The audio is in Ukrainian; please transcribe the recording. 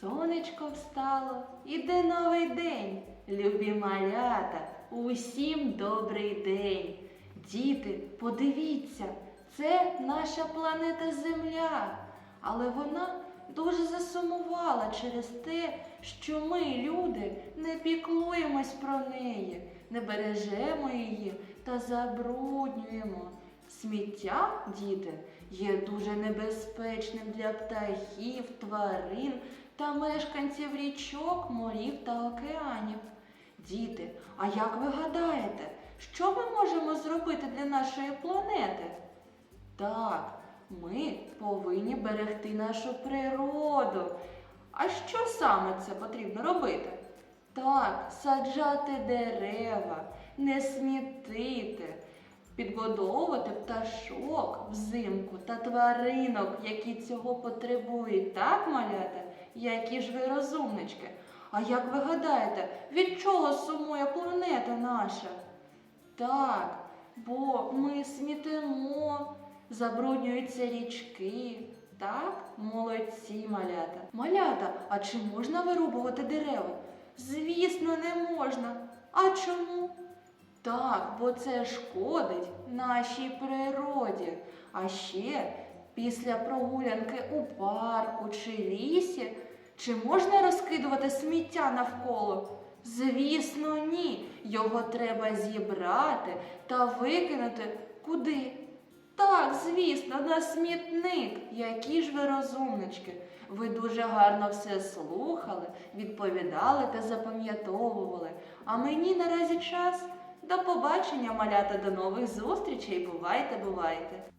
Сонечко встало, іде новий день. Любі малята, усім добрий день. Діти, подивіться, це наша планета Земля. Але вона дуже засумувала через те, що ми, люди, не піклуємось про неї, не бережемо її та забруднюємо. Сміття, діти, є дуже небезпечним для птахів, тварин та мешканців річок, морів та океанів. Діти, а як ви гадаєте, що ми можемо зробити для нашої планети? Так, ми повинні берегти нашу природу. А що саме це потрібно робити? Так, саджати дерева, не смітити, підгодовувати пташок взимку та тваринок, які цього потребують, так, малята? Які ж ви розумнички? А як ви гадаєте, від чого сумує планета наша? Так, бо ми смітимо, забруднюються річки. Так, молодці малята. Малята, а чи можна вирубувати дерева? Звісно, не можна. А чому? Так, бо це шкодить нашій природі. А ще після прогулянки у парку чи лісі, чи можна розкидувати сміття навколо? Звісно, ні. Його треба зібрати та викинути куди? Так, звісно, на смітник. Які ж ви розумнички. Ви дуже гарно все слухали, відповідали та запам'ятовували. А мені наразі час. До побачення, малята, до нових зустрічей. Бувайте, бувайте.